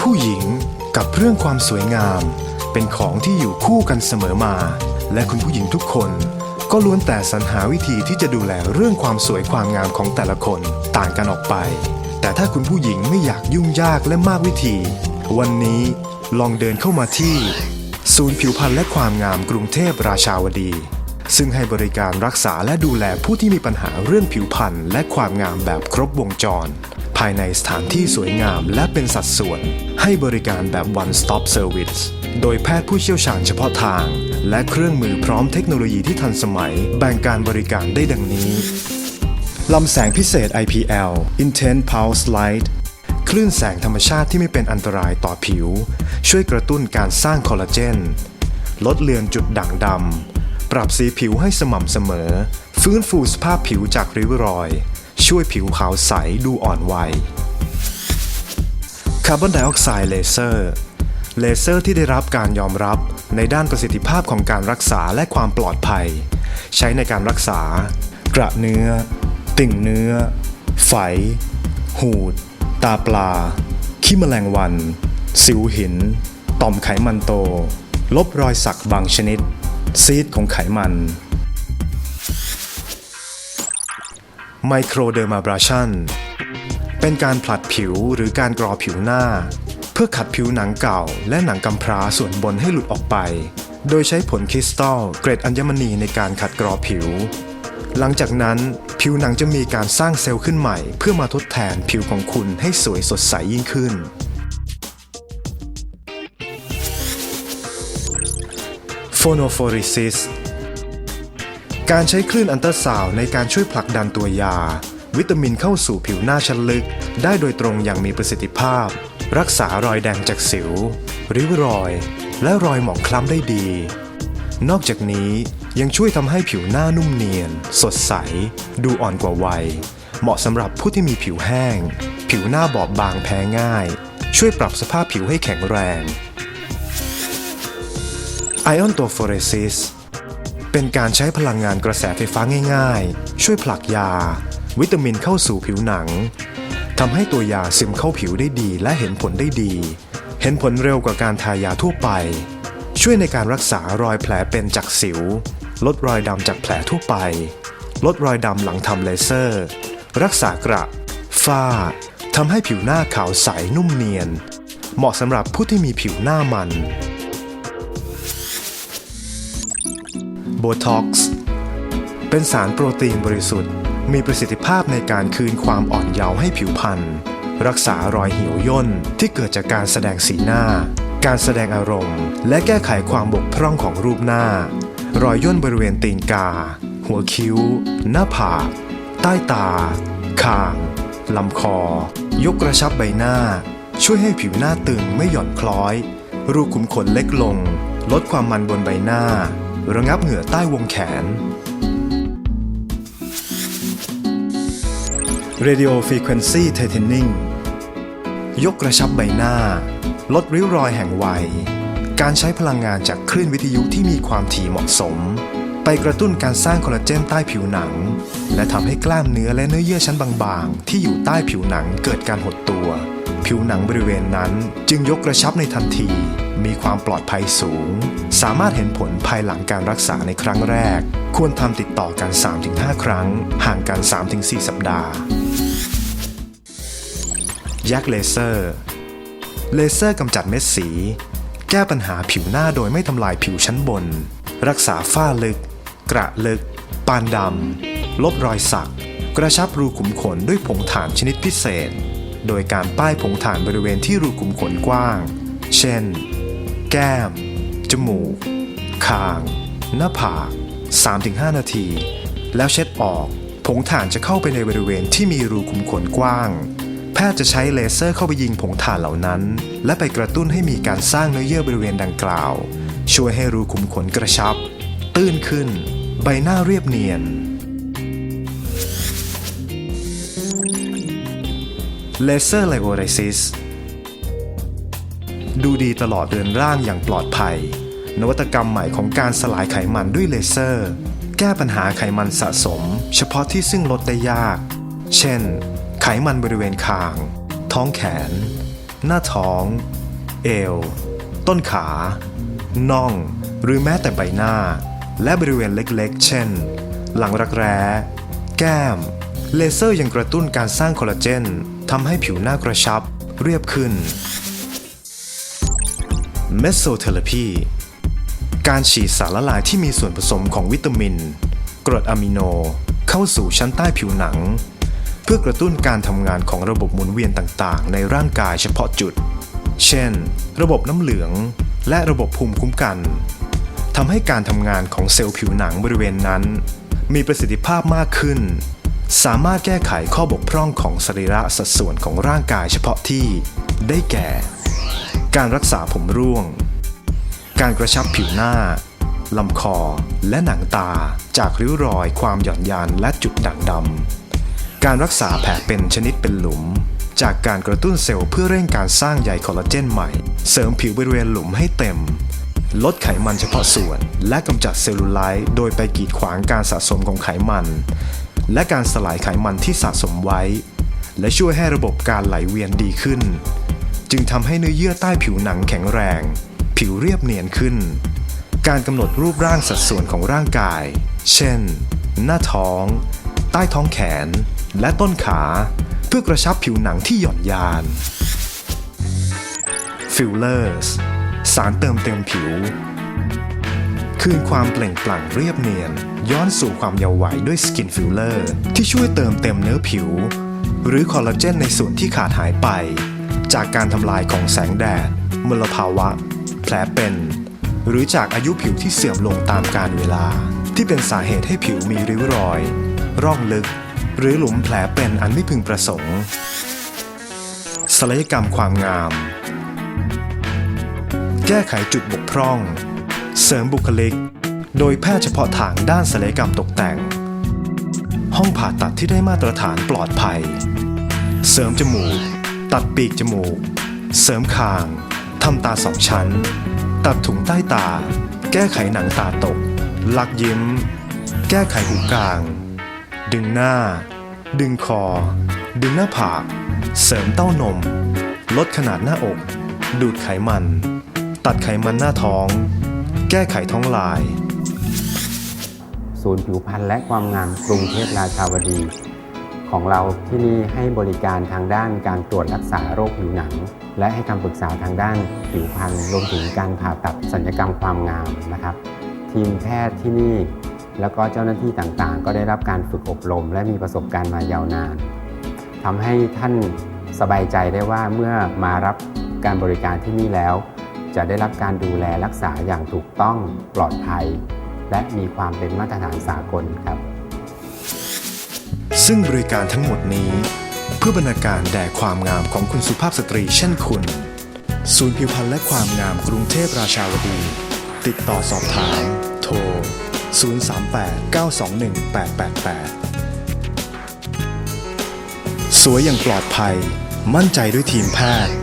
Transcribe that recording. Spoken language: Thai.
ผู้หญิงกับเรื่องความสวยงาม เป็นของที่อยู่คู่กันเสมอมา และคุณผู้หญิงทุกคนก็ล้วนแต่สรรหาวิธีที่จะดูแลเรื่องความสวยความงามของแต่ละคนต่างกันออกไป แต่ถ้าคุณผู้หญิงไม่อยากยุ่งยากและมากวิธี วันนี้ลองเดินเข้ามาที่ ศูนย์ผิวพรรณและความงามกรุงเทพราชาวดี ซึ่งให้บริการรักษาและดูแลผู้ที่มีปัญหาเรื่องผิวพรรณและความงามแบบครบวงจร ภายในสถานที่สวยงามและเป็นสัดส่วน ให้บริการแบบ one stop service โดยแพทย์ผู้เชี่ยวชาญเฉพาะทาง และเครื่องมือพร้อมเทคโนโลยีที่ทันสมัย แบ่งการบริการได้ดังนี้ลำแสงพิเศษ IPL Intense Pulse Light คลื่นแสงธรรมชาติที่ไม่เป็นอันตรายต่อผิว ช่วยกระตุ้นการสร้างคอลลาเจน ลดเลือนจุดด่างดำ ปรับสีผิวให้สม่ำเสมอ ฟื้นฟูสภาพผิวจากริ้วรอย ช่วยผิวขาวใสดูอ่อนวัยคาร์บอนไดออกไซด์เลเซอร์เลเซอร์ที่ได้รับการยอมรับในด้านประสิทธิภาพของการรักษาและความปลอดภัย ใช้ในการรักษา กระเนื้อ ติ่งเนื้อ ไฝ หูด ตาปลา ขี้แมลงวัน สิวหิน ต่อมไขมันโต ลบรอยสักบางชนิด ซีดของไขมัน ไมโครเดอร์มาบราชันเป็นการผลัดผิวหรือการกรอผิวหน้า เพื่อขัดผิวหนังเก่า และหนังกำพร้าส่วนบนให้หลุดออกไป โดยใช้ผลคริสตัลเกรดอัญมณีในการขัดกรอผิว หลังจากนั้นผิวหนังจะมีการสร้างเซลล์ขึ้นใหม่ เพื่อมาทดแทนผิวของคุณให้สวยสดใสยิ่งขึ้นโฟโนโฟริซิส การใช้คลื่นอันตราซาวด์ในการช่วยผลักดันตัวยา วิตามินเข้าสู่ผิวหน้าชั้นลึก ได้โดยตรงอย่างมีประสิทธิภาพ รักษารอยแดงจากสิว ริ้วรอย และรอยหมองคล้ำได้ดี นอกจากนี้ยังช่วยทำให้ผิวหน้านุ่มเนียน สดใส ดูอ่อนกว่าวัย เหมาะสำหรับผู้ที่มีผิวแห้ง ผิวหน้าบอบบางแพ้ง่าย ช่วยปรับสภาพผิวให้แข็งแรงไอออนตัวฟอเรซิส เป็นการใช้พลังงานกระแสไฟฟ้าง่าย ๆ ช่วยผลักยา วิตามินเข้าสู่ผิวหนังทำให้ตัวยาซึมเข้าผิวได้ดีและเห็นผลได้ดี เห็นผลเร็วกว่าการทายาทั่วไป ช่วยในการรักษารอยแผลเป็นจากสิว ลดรอยดำจากแผลทั่วไป ลดรอยดำหลังทำเลเซอร์ รักษากระฝ้าทำให้ผิวหน้าขาวใสนุ่มเนียน เหมาะสำหรับผู้ที่มีผิวหน้ามัน โบท็อกซ์เป็นสารโปรตีนบริสุทธิ์ มีประสิทธิภาพในการคืนความอ่อนเยาว์ให้ผิวพรรณรักษารอยเหี่ยวย่นที่เกิดจากการแสดงสีหน้า การแสดงอารมณ์ และแก้ไขความบกพร่องของรูปหน้า รอยย่นบริเวณตีนกา หัวคิ้ว หน้าผาก ใต้ตา คาง ลำคอ ยกกระชับใบหน้า ช่วยให้ผิวหน้าตึงไม่หย่อนคล้อย รูขุมขนเล็กลง ลดความมันบนใบหน้า ระงับเหงื่อใต้วงแขน Radio Frequency Tightening ยกกระชับใบหน้า ลดริ้วรอยแห่งวัย การใช้พลังงานจากคลื่นวิทยุที่มีความถี่เหมาะสม ไปกระตุ้นการสร้างคอลลาเจนใต้ผิวหนัง และทำให้กล้ามเนื้อและเนื้อเยื่อชั้นบางๆ ที่อยู่ใต้ผิวหนังเกิดการหดตัว ผิวหนังบริเวณนั้นจึงยกกระชับในทันที มีความปลอดภัยสูง สามารถเห็นผลภายหลังการรักษาในครั้งแรก ควรทำติดต่อกัน 3-5 ครั้ง ห่างกัน 3-4 สัปดาห์ ยักเลเซอร์ เลเซอร์กำจัดเม็ดสี แก้ปัญหาผิวหน้าโดยไม่ทำลายผิวชั้นบน รักษาฝ้าลึก กระลึก ปานดำ ลบรอยสัก กระชับรูขุมขนด้วยผงถ่านชนิดพิเศษ โดยการป้ายผงถ่านบริเวณที่รูขุมขนกว้าง เช่น แก้ม จมูก คาง หน้าผาก 3-5 นาที แล้วเช็ดออก ผงถ่านจะเข้าไปในบริเวณที่มีรูขุมขนกว้าง แพทย์จะใช้เลเซอร์เข้าไปยิงผงถ่านเหล่านั้น และไปกระตุ้นให้มีการสร้างเนื้อเยื่อบริเวณดังกล่าว ช่วยให้รูขุมขนกระชับ ตื้นขึ้น ใบหน้าเรียบเนียน เลเซอร์ไลโอไรซิสดูดีตลอดเรือนร่างอย่างปลอดภัย นวัตกรรมใหม่ของการสลายไขมันด้วยเลเซอร์ แก้ปัญหาไขมันสะสม เฉพาะที่ซึ่งลดได้ยาก เช่น ไขมันบริเวณคาง ท้องแขน หน้าท้อง เอว ต้นขา น่อง หรือแม้แต่ใบหน้า และบริเวณเล็กๆ เช่น หลังรักแร้ แก้ม เลเซอร์ยังกระตุ้นการสร้างคอลลาเจน ทำให้ผิวหน้ากระชับ เรียบขึ้น เมสโซเทอราพี การฉีดสารละลายที่มีส่วนผสมของวิตามิน กรดอะมิโนเข้าสู่ชั้นใต้ผิวหนัง เพื่อกระตุ้นการทำงานของระบบหมุนเวียนต่างๆ ในร่างกายเฉพาะจุด เช่น ระบบน้ำเหลือง และระบบภูมิคุ้มกันทำให้การทำงานของเซลล์ผิวหนังบริเวณนั้น มีประสิทธิภาพมากขึ้น สามารถแก้ไขข้อบกพร่องของสรีระสัดส่วนของร่างกายเฉพาะที่ ได้แก่ การรักษาผมร่วง การกระชับผิวหน้าลำคอและหนังตาจากริ้วรอยความหย่อนยานและจุดด่างดำ การรักษาแผลเป็นชนิดเป็นหลุม จากการกระตุ้นเซลล์เพื่อเร่งการสร้างใยคอลลาเจนใหม่ เสริมผิวบริเวณหลุมให้เต็ม ลดไขมันเฉพาะส่วน และกำจัดเซลลูไลท์โดยไปกีดขวางการสะสมของไขมัน และการสลายไขมันที่สะสมไว้ และช่วยให้ระบบการไหลเวียนดีขึ้น จึงทำให้เนื้อเยื่อใต้ผิวหนังแข็งแรง ผิวเรียบเนียนขึ้น การกำหนดรูปร่างสัดส่วนของร่างกาย เช่น หน้าท้อง ใต้ท้องแขน และต้นขา เพื่อกระชับผิวหนังที่หย่อนยานฟิลเลอร์สสารเติมเต็มผิว คืนความเปล่งปลั่งเรียบเนียน ย้อนสู่ความเยาว์วัยด้วยสกินฟิลเลอร์ที่ช่วยเติมเต็มเนื้อผิว หรือคอลลาเจนในส่วนที่ขาดหายไป จากการทำลายของแสงแดด มลภาวะ แผลเป็น หรือจากอายุผิวที่เสื่อมลงตามกาลเวลา ที่เป็นสาเหตุให้ผิวมีริ้วรอย ร่องลึก หรือหลุมแผลเป็นอันไม่พึงประสงค์ศัลยกรรมความงาม แก้ไขจุดบกพร่อง เสริมบุคลิก โดยแพทย์เฉพาะทางด้านศัลยกรรมตกแต่ง ห้องผ่าตัดที่ได้มาตรฐานปลอดภัย เสริมจมูก ตัดปีกจมูก เสริมคาง ทำตาสองชั้น ตัดถุงใต้ตา แก้ไขหนังตาตก ลักยิ้ม แก้ไขหูกลาง ดึงหน้า ดึงคอ ดึงหน้าผาก เสริมเต้านม ลดขนาดหน้าอก ดูดไขมัน ตัดไขมันหน้าท้อง แก้ไขท้องลาย ศูนย์ผิวพรรณและความงามกรุงเทพราชาวดี ของเราที่นี่ให้บริการทางด้านการตรวจรักษาโรคผิวหนัง และให้คำปรึกษาทางด้านผิวพรรณรวมถึงการผ่าตัดศัลยกรรมความงามนะครับ ทีมแพทย์ที่นี่ แล้วก็เจ้าหน้าที่ต่างๆ ก็ได้รับการฝึกอบรม และมีประสบการณ์มายาวนานทำให้ท่านสบายใจได้ว่าเมื่อมารับการบริการที่นี่แล้ว จะได้รับการดูแลรักษาอย่างถูกต้องปลอดภัย และมีความเป็นมาตรฐานสากลครับ ซึ่งบริการทั้งหมดนี้ เพื่อบรรณาการแด่ความงามของคุณสุภาพสตรีเช่นคุณ ศูนย์ผิวพรรณและความงามกรุงเทพราชาวดี ติดต่อสอบถาม โทร 038 921 888 สวยอย่างปลอดภัย มั่นใจด้วยทีมแพทย์